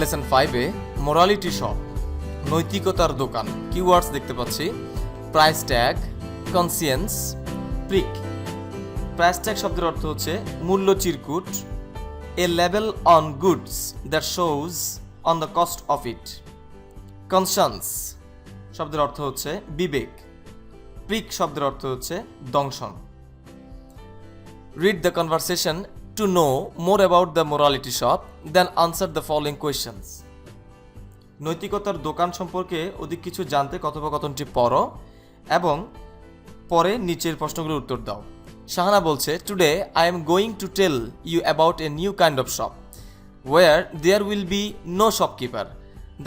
Lesson ফাইভে morality shop নৈতিকতার দোকান কিওয়ার্ডস দেখতে পাচ্ছি। Price tag conscience prick price tag শব্দের অর্থ হচ্ছে মূল্য চিরকুট a level on goods that shows on the cost of it conscience শব্দের অর্থ হচ্ছে বিবেক। প্রিক শব্দের অর্থ হচ্ছে দংশন। Read the conversation to know more about the morality shop, then answer the following questions. নৈতিকতার দোকান সম্পর্কে অধিক কিছু জানতে কথোপকথনটি পড়ো এবং পরে নিচের প্রশ্নগুলোর উত্তর দাও। শাহানা বলছে today I am going to tell you about a new kind of shop where there will be no shopkeeper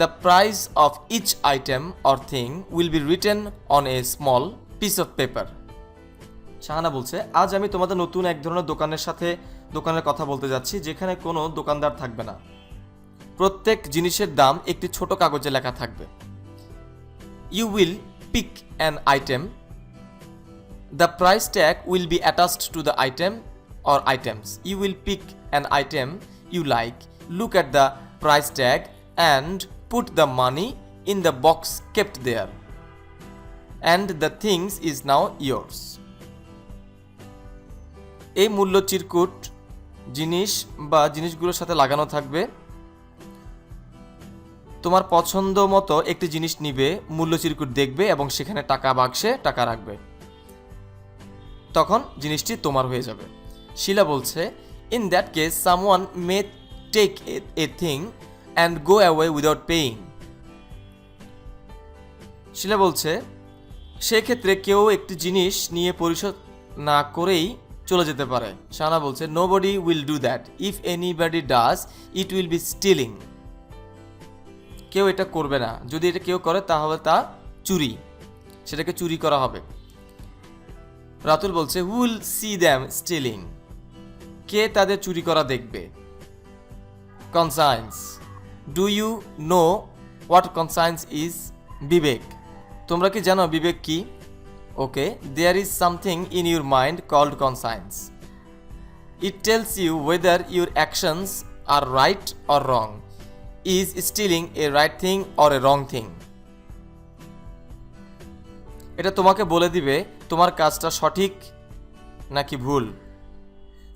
the price of each item or thing will be written on a small piece of paper Shahana বলছে আজ আমি তোমাদের নতুন এক ধরনের দোকানের সাথে দোকানের কথা বলতে যাচ্ছি, যেখানে কোনো দোকানদার থাকবে না। প্রত্যেক জিনিসের দাম একটি ছোট কাগজে লেখা থাকবে। You will pick an item the price tag will be attached to the item or items you will pick an item you like look at the price tag and put the money in the box kept there and the things is now yours এই মূল্য চিরকুট জিনিস বা জিনিসগুলোর সাথে লাগানো থাকবে। তোমার পছন্দ মতো একটি জিনিস নিবে, মূল্য চিরকুট দেখবে এবং সেখানে টাকা বাক্সে টাকা রাখবে। তখন জিনিসটি তোমার হয়ে যাবে। শিলা বলছে in that case someone may take a thing and go away without paying Shila বলছে, সেক্ষেত্রে কেউ একটি জিনিস নিয়ে পরিশোধ না করেই চলে যেতে পারে। শানা বলছে nobody will do that if anybody does it will be stealing কেউ এটা করবে না। যদি এটা কেউ করে, তাহলে তা চুরি। সেটাকে চুরি করা হবে। রাতুল বলছে উইল সি দ্যাম স্টিলিং কে তাদের চুরি করা দেখবে? Conscience do you know what conscience is বিবেক। তোমরা কি জানো বিবেক কি? Okay there is something in your mind called conscience it tells you whether your actions are right or wrong is stealing a right thing or a wrong thing এটা তোমাকে বলে দিবে, তোমার কাজটা সঠিক নাকি ভুল?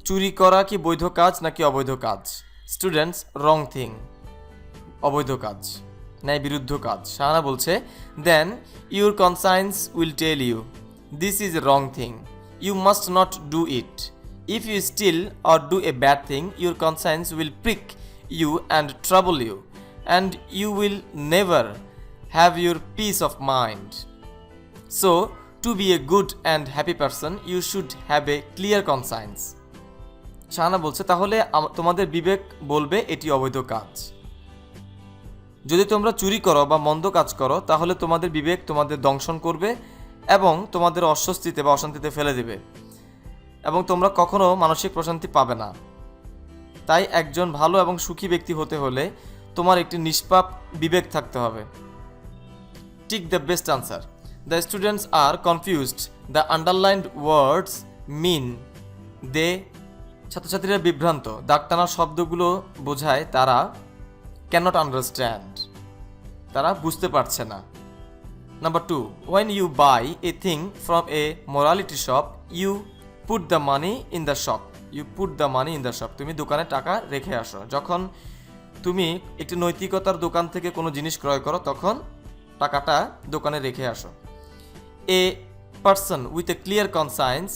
চুরি করা কি বৈধ কাজ নাকি অবৈধ কাজ? স্টুডেন্টস রং থিং অবৈধ কাজ. ন্যায় বিরুদ্ধ কাজ শাহানা বলছে, then, your conscience will tell you, this is wrong thing, you must not do it. If you steal or do a bad thing, your conscience will prick you and trouble you, and you will never have your peace of mind. So, to be a good and happy person, you should have a clear conscience. Shahana বলছে, তাহলে তোমাদের বিবেক বলবে, এটি অবৈধ কাজ। যদি তোমরা চুরি করো বা মন্দ কাজ করো, তাহলে তোমাদের বিবেক তোমাদের দংশন করবে এবং তোমাদের অস্বস্তিতে বা অশান্তিতে ফেলে দেবে। এবং তোমরা কখনো মানসিক প্রশান্তি পাবে না। তাই একজন ভালো এবং সুখী ব্যক্তি হতে হলে তোমার একটি নিষ্পাপ বিবেক থাকতে হবে। Tick the best answer. The students are confused. The underlined words mean they ছাত্রছাত্রীরা বিভ্রান্ত। দাগটানা শব্দগুলো বোঝায় তারা ক্যানট আন্ডারস্ট্যান্ড তারা বুঝতে পারছে না। Number two when you buy a thing from a morality shop you put the money in the shop you put the money in the shop তুমি দোকানে টাকা রেখে আসো। যখন তুমি একটি নৈতিকতার দোকান থেকে কোনো জিনিস ক্রয় করো, তখন টাকাটা দোকানে রেখে আসো। A person with a clear conscience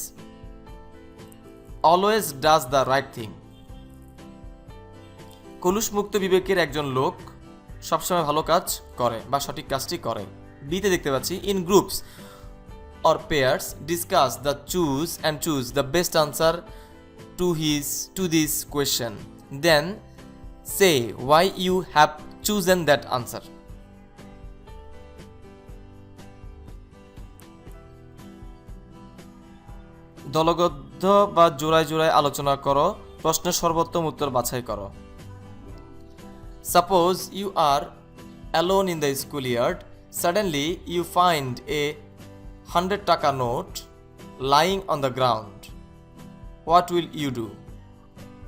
always does the right thing কলুষমুক্ত বিবেকের একজন লোক সবসময় ভালো কাজ করে বা সঠিক কাজটি করে। বিতে দেখতে পাচ্ছি in groups or pairs discuss the choose and choose the best answer to his to this question then say why you have chosen that answer দলবদ্ধ বা জোড়ায় জোড়ায় আলোচনা করো, প্রশ্নের সর্বোত্তম উত্তর বাছাই করো। You are alone in the school yard suddenly you find a hundred taka note lying on the ground what will you do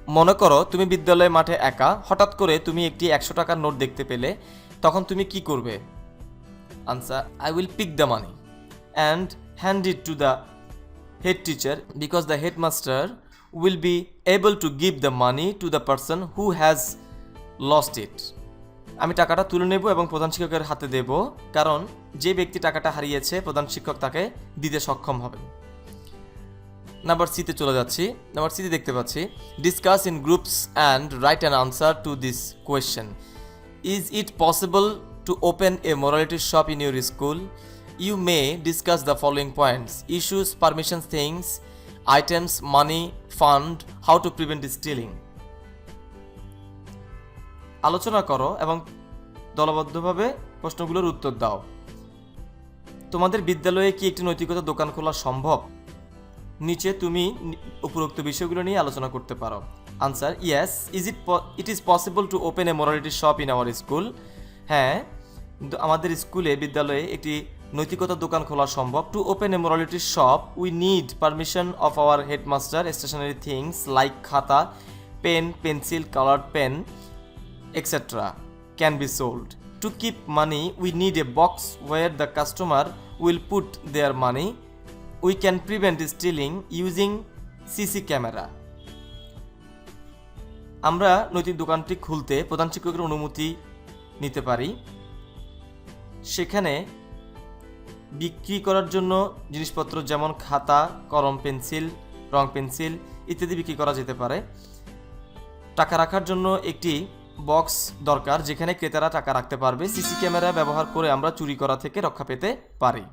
মনে করো, তুমি বিদ্যালয় মাঠে একা। হঠাৎ করে তুমি একটি একশো টাকার নোট দেখতে পেলে। তখন তুমি কি করবে? Answer I will pick the money and hand it to the head teacher because the headmaster will be able to give the money to the person who has lost it আমি টাকাটা তুলে নেব এবং প্রধান শিক্ষকের হাতে দেব, কারণ যে ব্যক্তি টাকাটা হারিয়েছে, প্রধান শিক্ষক তাকে দিতে সক্ষম হবে। নাম্বার সিতে চলে যাচ্ছি। নাম্বার সিতে দেখতে পাচ্ছি। Discuss in groups and write an answer to this question is it possible to open a morality shop in your school you may discuss the following points issues permission things items money fund how to prevent stealing আলোচনা করো এবং দলবদ্ধভাবে প্রশ্নগুলোর উত্তর দাও। তোমাদের বিদ্যালয়ে কি একটি নৈতিকতা দোকান খোলা সম্ভব? নিচে তুমি উপরোক্ত বিষয়গুলো নিয়ে আলোচনা করতে পারো। Answer yes is it it is possible to open a morality shop in our school হ্যাঁ আমাদের স্কুলে, বিদ্যালয়ে একটি নৈতিকতা দোকান খোলা সম্ভব। To open a morality shop we need permission of our headmaster stationery things like খাতা pen pencil colour pen etc. can be sold. To keep money, we need a box where the customer will put their money. We can prevent stealing using CC camera. আমরা নৈতিক দোকানটি খুলতে প্রধান শিক্ষকের অনুমতি নিতে পারি সেখানে বিক্রি করার জন্য জিনিসপত্র যেমন খাতা কলম পেন্সিল রং পেন্সিল ইত্যাদি বিক্রি করা যেতে পারে টাকা রাখার জন্য একটি বক্স দরকার যেখানে ক্রেতারা টাকা রাখতে পারবে, সিসি ক্যামেরা ব্যবহার করে আমরা চুরি করা থেকে রক্ষা পেতে পারি।